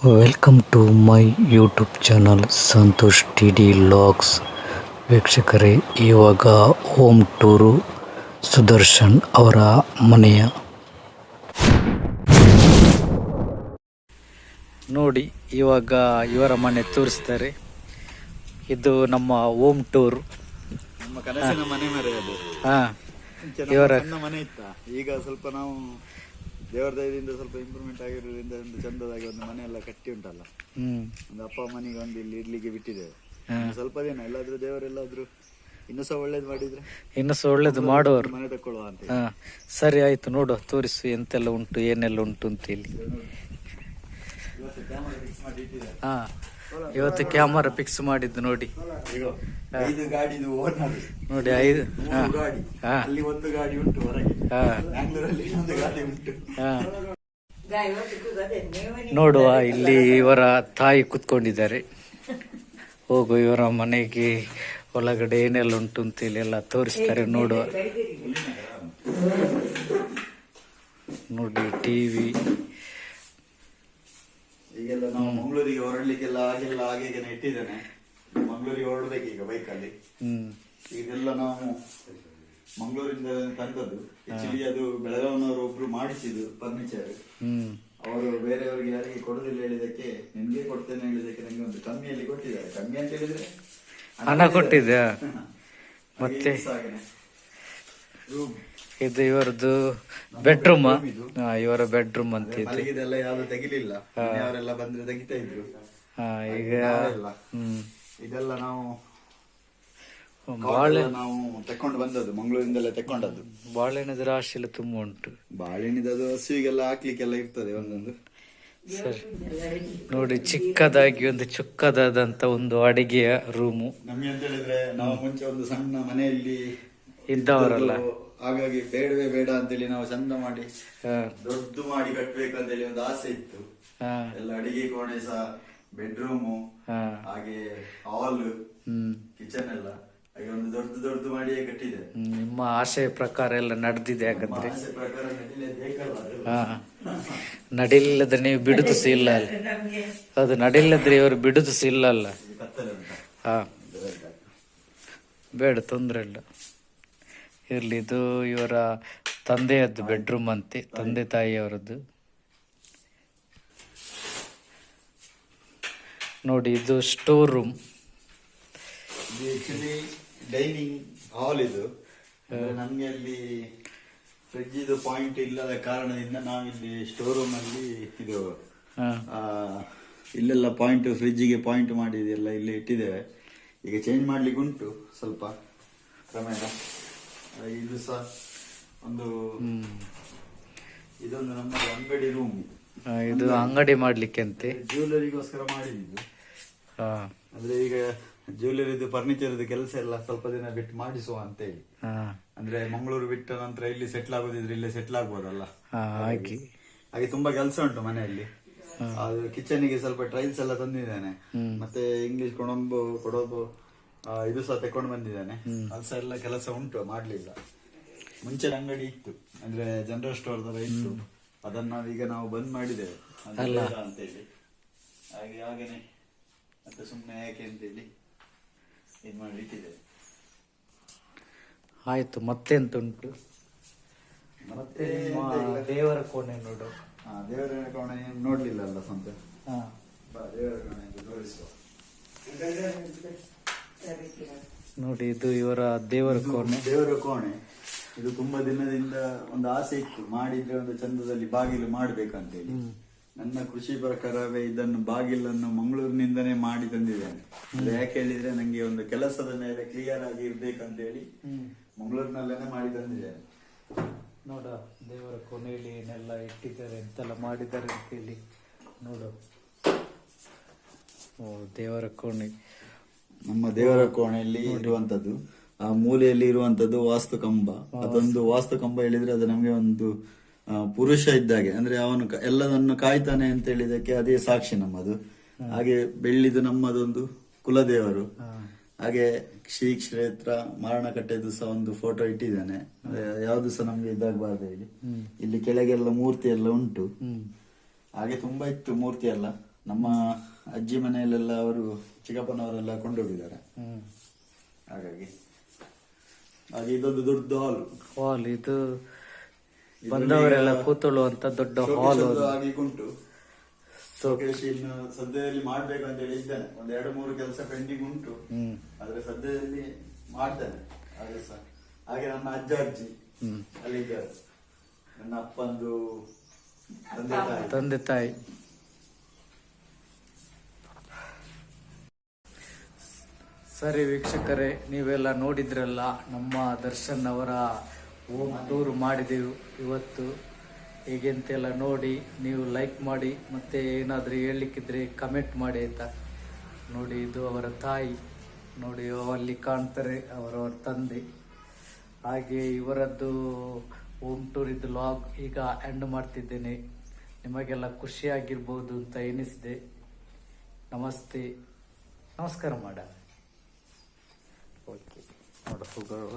Welcome to my YouTube channel Santosh T D logs ವೀಕ್ಷಕರೇ ಇವಾಗ home tour Sudarshan ಅವರ ಮನೆಯ. ನೋಡಿ ಇವಾಗ ಇವರ ಮನೆ ತೋರಿಸ್ತಾರೆ. ಇದು ನಮ್ಮ ಹೋಮ್ ಟೂರ್ ಹಾ ಇವರ ಮನೆ ಇತ್ತ? ಈಗ ಸ್ವಲ್ಪ ನಾವು ದೇವರ ದಯದಿಂದ ಸ್ವಲ್ಪ ಇಂಪ್ರೂವ್ಮೆಂಟ್ ಆಗಿರೋದ್ರಿಂದ ಒಂದು ಚಂದದಾಗಿ ಒಂದು ಮನೆ ಎಲ್ಲ ಕಟ್ಟಿ ಉಂಟಲ್ಲ? ಹ್ಮ್. ಒಂದು ಅಪ್ಪ ಮನೆಗೆ ಒಂದು ಇಲ್ಲಿ ಇಡ್ಲಿಕ್ಕೆ ಬಿಟ್ಟಿದ್ದೇವೆ. ಇನ್ನು ಸ್ವಲ್ಪ ದಿನ ಎಲ್ಲಾದ್ರೂ ದೇವರೆಲ್ಲಾದ್ರೂ ಇನ್ನೂ ಸಹ ಒಳ್ಳೇದು ಮಾಡಿದ್ರೆ? ಇನ್ನು ಸಹ ಒಳ್ಳೇದು ಮಾಡುವರು ಮನೆ ತಕ್ಕೊಳ್ಳುವ ಅಂತ ಹಾ. ಸರಿ ಆಯ್ತು ನೋಡು ತೋರಿಸು ಎಂತೆಲ್ಲ ಉಂಟು ಏನೆಲ್ಲ ಉಂಟು ಅಂತ ಇಲ್ಲಿ ಇವತ್ತು ಕ್ಯಾಮರಾ ಫಿಕ್ಸ್ ಮಾಡಿ ಇಟ್ಟಿದ್ದಾರೆ ಹಾ. ಇವತ್ತು ಕ್ಯಾಮರಾ ಫಿಕ್ಸ್ ಮಾಡಿದ್ದು ನೋಡಿ. ಈಗ ಐದು ಗಾಡಿದು ಓನರ್ ನೋಡಿ ಐದು ಗಾಡಿ. ಹಾ. ಅಲ್ಲಿ ಒಂದು ಗಾಡಿ ಉಂಟು ಹೊರಗೆ. ಹಾ. ಬ್ಯಾಂಗ್ಳೂರಲ್ಲಿ ಒಂದು ಗಾಡಿ ಉಂಟು. ಹಾ. ನೋಡುವ ಇಲ್ಲಿ ಇವರ ತಾಯಿ ಕುತ್ಕೊಂಡಿದ್ದಾರೆ. ಹೋಗು ಇವರ ಮನೆಗೆ ಒಳಗಡೆ ಏನೆಲ್ಲ ಉಂಟು ಅಂತ ಇಲ್ಲಿ ಎಲ್ಲ ತೋರಿಸ್ತಾರೆ ನೋಡುವ. ನೋಡಿ ಟಿವಿ ಈಗೆಲ್ಲ ನಾವು ಮಂಗಳೂರಿಗೆ ಹೊರಡ್ಲಿಕ್ಕೆಲ್ಲ ಹಾಗೆಲ್ಲ ಹಾಗೆ ಇಟ್ಟಿದ್ದೇನೆ. ಮಂಗಳೂರಿಗೆ ಹೊರಡ್ಬೇಕು ಈಗ ಬೈಕಲ್ಲಿ ಇದೆಲ್ಲ ನಾವು ಮಂಗಳೂರಿಂದ ತಂದದ್ದು. ಆಕ್ಚುಲಿ ಅದು ಬೆಳಗಾವಿನವರು ಒಬ್ರು ಮಾಡಿಸಿದ್ದು ಫರ್ನಿಚರ್ ಅವರು ಬೇರೆಯವರಿಗೆ ಯಾರಿಗೆ ಕೊಡುದಿಲ್ಲ ಹೇಳಿದಕ್ಕೆ ನಿಮ್ಗೆ ಕೊಡ್ತೇನೆ ಹೇಳಿದಕ್ಕೆ ನಂಗೆ ಒಂದು ಕಮ್ಮಿಯಲ್ಲಿ ಕೊಟ್ಟಿದ್ದಾರೆ. ಕಮ್ಮಿ ಅಂತ ಹೇಳಿದ್ರೆ ಹಣ ಕೊಟ್ಟಿದ್ದೆ ಮತ್ತೆ? Room. ಇದು ಇವರದ್ದು ಬೆಡ್ರೂಮ್. ಇವರ ಬೆಡ್ರೂಮ್ ಅಂತ ಮಲಗಿದೆಲ್ಲ ಯಾವ್ದು ತೆಗಿಲಿಲ್ಲ. ಅವರೆಲ್ಲ ಬಂದ್ರೆ ತೆಗಿತಾ ಇದ್ರು. ಹಾ, ಈಗ ಇದೆಲ್ಲ ನಾವು ಬಾಳೆ ನಾವು ತಕೊಂಡು ಬಂದದ್ದು ಮಂಗಳೂರಿಂದಲೇ ತೆಕೊಂಡದ್ದು ಬಾಳೆಹಣ್ಣದ ರಾಶಿ ಎಲ್ಲ ತುಂಬ ಉಂಟು. ಬಾಳೆಹಣ್ಣದ ಹಸುವಿಗೆಲ್ಲ ಹಾಕ್ಲಿಕ್ಕೆಲ್ಲ ಇರ್ತದೆ ಒಂದೊಂದು. ಸರಿ. ನೋಡಿ ಚಿಕ್ಕದಾಗಿ ಒಂದು ಚಿಕ್ಕದಾದಂತ ಒಂದು ಅಡಿಗೆಯ ರೂಮು ನಮ್ಗೆ ಅಂತ ಹೇಳಿದ್ರೆ ನಾವು ಮುಂಚೆ ಒಂದು ಸಣ್ಣ ಮನೆಯಲ್ಲಿ ಇದ್ದವರಲ್ಲ. ಹಾಗಾಗಿ ಬೇಡವೇ ಬೇಡ ಅಂತೇಳಿ ನಾವು ಚಂದ ಮಾಡಿ ದೊಡ್ಡ ಮಾಡಿ ಕಟ್ಬೇಕಂತೇಳಿ ಒಂದು ಆಸೆ ಇತ್ತು. ಎಲ್ಲ ಅಡಿಗೆ ಕೋಣೆ ಸಹ ಬೆಡ್ರೂಮು ಹಾ. ಹಾಗೆ ಹಾಲ್ ಕಿಚನ್ ಎಲ್ಲ. ಹಾಗೆ ಒಂದು ದೊಡ್ಡ ದೊಡ್ಡ ಮಾಡಿಯೇ ಕಟ್ಟಿದೆ. ನಿಮ್ಮ ಆಸೆ ಪ್ರಕಾರ ಎಲ್ಲ ನಡೆದಿದೆ ಯಾಕಂದ್ರೆ ಆಸೆ ಪ್ರಕಾರ ನಡಿಲ್ಲದ್ರೆ ನೀವು ಬಿಡುದು ಸಹ ಇಲ್ಲ ಅಲ್ಲ. ಅದು ನಡಿಲ್ಲದ್ರೆ ಇವರು ಬಿಡುದು ಸಹ ಇಲ್ಲ ಅಲ್ಲ ಹಾ. ಬೇಡ ತೊಂದ್ರೆ ಇಲ್ಲ. ಇರ್ಲಿ ಇದು ಇವರ ತಂದೆಯದ್ದು ಬೆಡ್ರೂಮ್ ಅಂತೆ ತಂದೆ ತಾಯಿಯವರದ್ದು. ನೋಡಿ ಇದು ಸ್ಟೋರ್ ರೂಮ್ ಡೈನಿಂಗ್ ಹಾಲ್ ಇದು. ನಮಗೆ ಅಲ್ಲಿ ಫ್ರಿಡ್ಜ್ ಇದು ಪಾಯಿಂಟ್ ಇಲ್ಲದ ಕಾರಣದಿಂದ ನಾವಿಲ್ಲಿ ಸ್ಟೋರ್ ರೂಮ್ ಅಲ್ಲಿ ಇದು ಇಲ್ಲೆಲ್ಲ ಪಾಯಿಂಟ್ ಫ್ರಿಡ್ಜಿಗೆ ಪಾಯಿಂಟ್ ಮಾಡಿದೆಲ್ಲ ಇಲ್ಲಿ ಇಟ್ಟಿದ್ದೇವೆ. ಈಗ ಚೇಂಜ್ ಮಾಡ್ಲಿಕ್ಕೆ ಉಂಟು ಸ್ವಲ್ಪ ಕ್ರಮೇಣ. ಇದು ಸಹ ಒಂದು ಇದೊಂದು ನಮ್ಮ ಅಂಗಡಿ ರೂಮ್ ಇದು ಅಂಗಡಿ ಮಾಡ್ಲಿಕ್ಕೆ ಅಂತೆ ಜ್ಯುವೆಲರಿಗೋಸ್ಕರ ಮಾಡಿದ್ದು ಅಂದ್ರೆ ಈಗ ಜ್ಯುವೆಲರಿದು ಫರ್ನಿಚರ್ ಕೆಲಸ ಎಲ್ಲ ಸ್ವಲ್ಪ ದಿನ ಬಿಟ್ಟು ಮಾಡಿಸುವ ಅಂತ ಹೇಳಿ ಅಂದ್ರೆ ಮಂಗಳೂರು ಬಿಟ್ಟ ನಂತರ ಇಲ್ಲಿ ಸೆಟ್ಲ್ ಆಗೋದಿದ್ರೆ ಇಲ್ಲೇ ಸೆಟ್ಲ್ ಆಗ್ಬೋದಲ್ಲ? ಹಾಗೆ. ತುಂಬಾ ಕೆಲಸ ಉಂಟು ಮನೆಯಲ್ಲಿ. ಅದು ಕಿಚನ್ಗೆ ಸ್ವಲ್ಪ ಟ್ರೈಲ್ಸ್ ಎಲ್ಲ ತಂದಿದ್ದೇನೆ. ಮತ್ತೆ ಇಂಗ್ಲಿಷ್ ಕೊಡೊಂಬು ಕೊಡೋಬು ಇದು ಸಹ ತಕೊಂಡು ಬಂದಿದ್ದಾನೆ. ಅದು ಸಹ ಎಲ್ಲ ಕೆಲಸ ಉಂಟು ಮಾಡ್ಲಿಲ್ಲ. ಮುಂಚೆ ಅಂಗಡಿ ಇತ್ತು. ಅಂದ್ರೆ ಜನರಲ್ ಸ್ಟೋರ್ ತರ ಇತ್ತು. ಅದನ್ನ ಈಗ ನಾವು ಬಂದ್ ಮಾಡಿದ್ದೇವೆ. ಅಂತ ಹೇಳಿ ಹಾಗೆ ಹಾಗೇನೆ. ಮತ್ತೆ ಸುಮ್ಮನೆ ಯಾಕೆ ಅಂತೇಳಿ ಇದು ಮಾಡಿ ಇಟ್ಟಿದ್ದೇವೆ ಆಯ್ತು ಮತ್ತೆಂತ ಉಂಟು? ಮತ್ತೆ ದೇವರ ಕೋಣೆ ನೋಡು. ದೇವರ ಕೋಣೆ ನೋಡ್ಲಿಲ್ಲ ಅಲ್ಲ ಸ್ವಂತ ಹಾ ಬಾ ದೇವರ ಕೋಣೆ ಅಂತ ತೋರಿಸುವ ನೋಡಿ ಇದು ಇವರ ದೇವರ ಕೋಣೆ. ದೇವರ ಕೋಣೆ. ಇದು ತುಂಬಾ ದಿನದಿಂದ ಒಂದು ಆಸೆ ಇತ್ತು. ಮಾಡಿದ್ರೆ ಒಂದು ಚಂದದಲ್ಲಿ ಬಾಗಿಲು ಮಾಡ್ಬೇಕಂತೇಳಿ. ನನ್ನ ಕೃಷಿ ಪ್ರಕಾರವೇ ಇದನ್ನು ಬಾಗಿಲನ್ನು ಮಂಗಳೂರಿನಿಂದನೇ ಮಾಡಿ ತಂದಿದ್ದೇನೆ. ಅದು ಯಾಕೆ ಹೇಳಿದ್ರೆ ನಂಗೆ ಒಂದು ಕೆಲಸದ ಮೇಲೆ ಕ್ಲಿಯರ್ ಆಗಿ ಇರ್ಬೇಕಂತೇಳಿ ಮಂಗಳೂರಿನಲ್ಲೇನೆ ಮಾಡಿ ತಂದಿದ್ದೇನೆ. ನೋಡ ದೇವರ ಕೊನೆಯಲ್ಲಿ ಏನೆಲ್ಲ ಇಟ್ಟಿದ್ದಾರೆ ಎಂತೆಲ್ಲ ಮಾಡಿದ್ದಾರೆ ಅಂತ ಹೇಳಿ ನೋಡು. ಓ ದೇವರ ಕೋಣೆ. ನಮ್ಮ ದೇವರ ಕೋಣೆಯಲ್ಲಿ ಇರುವಂತದ್ದು ಆ ಮೂಲೆಯಲ್ಲಿ ಇರುವಂತದ್ದು ವಾಸ್ತು ಕಂಬ ಅದೊಂದು ವಾಸ್ತು ಕಂಬ ಹೇಳಿದ್ರೆ ಅದು ನಮಗೆ ಒಂದು ಪುರುಷ ಇದ್ದಾಗೆ. ಅಂದ್ರೆ ಅವನು ಎಲ್ಲದನ್ನು ಕಾಯ್ತಾನೆ ಅಂತ ಹೇಳಿದಕ್ಕೆ ಅದೇ ಸಾಕ್ಷಿ ನಮ್ಮದು. ಹಾಗೆ ಬೆಳ್ಳಿದು ನಮ್ಮದೊಂದು ಕುಲದೇವರು. ಹಾಗೆ ಶ್ರೀ ಕ್ಷೇತ್ರ ಮಾರಣಕಟ್ಟೆದು ಸಹ ಒಂದು ಫೋಟೋ ಇಟ್ಟಿದ್ದಾನೆ. ಯಾವ್ದು ಸಹ ನಮ್ಗೆ ಇದಾಗಬಾರ್ದು ಹೇಳಿ. ಇಲ್ಲಿ ಕೆಳಗೆಲ್ಲ ಮೂರ್ತಿ ಎಲ್ಲ ಉಂಟು ಹಾಗೆ ತುಂಬಾ ಇತ್ತು ಮೂರ್ತಿ ಎಲ್ಲ ನಮ್ಮ ಅಜ್ಜಿ ಮನೆಯಲ್ಲೆಲ್ಲ ಅವರು ಚಿಕ್ಕಪ್ಪನವರೆಲ್ಲ ಕೊಂಡೋಗಿದ್ದಾರೆ. ಹಾಗಾಗಿ ಹಾಗೆ ಇದೊಂದು ದೊಡ್ಡ ಹಾಲ್ ಹಾಲ್ ಇದು ಬಂದವರೆಲ್ಲ ಕೂತೊಳ್ಳುವಂತ ದೊಡ್ಡ ಹಾಲ್ ಆಗಿ ಉಂಟು. ಶೋಕೇಶ್ ಇನ್ನು ಸದ್ಯದಲ್ಲಿ ಮಾಡ್ಬೇಕು ಅಂತ ಹೇಳಿ ಇದ್ದೇನೆ. ಒಂದ್ ಎರಡು ಮೂರು ಕೆಲಸ ಪೆಂಡಿಂಗ್ ಉಂಟು. ಆದ್ರೆ ಸದ್ಯದಲ್ಲಿ ಮಾಡ್ತೇನೆ. ಹಾಗೆ ಸಹ ಹಾಗೆ ನನ್ನ ಅಜ್ಜ ಅಜ್ಜಿ ಅಲ್ಲಿ ಅಲ್ಲಿದ್ದಾರೆ. ನನ್ನ ಅಪ್ಪಂದು ತಂದೆ ತಾಯಿ. ತಂದೆ ತಾಯಿ. ಸರಿ ವೀಕ್ಷಕರೇ, ನೀವೆಲ್ಲ ನೋಡಿದ್ರಲ್ಲ, ನಮ್ಮ ದರ್ಶನ್ ಅವರ ಹೋಮ್ ಟೂರ್ ಮಾಡಿದೆವು ಇವತ್ತು. ಹೇಗೆಂತೆಲ್ಲ ನೋಡಿ, ನೀವು ಲೈಕ್ ಮಾಡಿ, ಮತ್ತೆ ಏನಾದರೂ ಹೇಳಲಿಕ್ಕಿದ್ರೆ ಕಮೆಂಟ್ ಮಾಡಿ ಆಯ್ತಾ? ನೋಡಿ, ಇದು ಅವರ ತಾಯಿ. ನೋಡಿ, ಅಲ್ಲಿ ಕಾಣ್ತಾರೆ ಅವರವರ ತಂದೆ. ಹಾಗೆ ಇವರದ್ದು ಹೋಮ್ ಟೂರ್ ಇದ್ದು ಲಾಗ್ ಈಗ ಎಂಡ್ ಮಾಡ್ತಿದ್ದೇನೆ. ನಿಮಗೆಲ್ಲ ಖುಷಿಯಾಗಿರ್ಬೋದು ಅಂತ ಎನಿಸಿದೆ. ನಮಸ್ತೆ. ನಮಸ್ಕಾರ ಮಾಡ ಓಕೆ ನೋಡ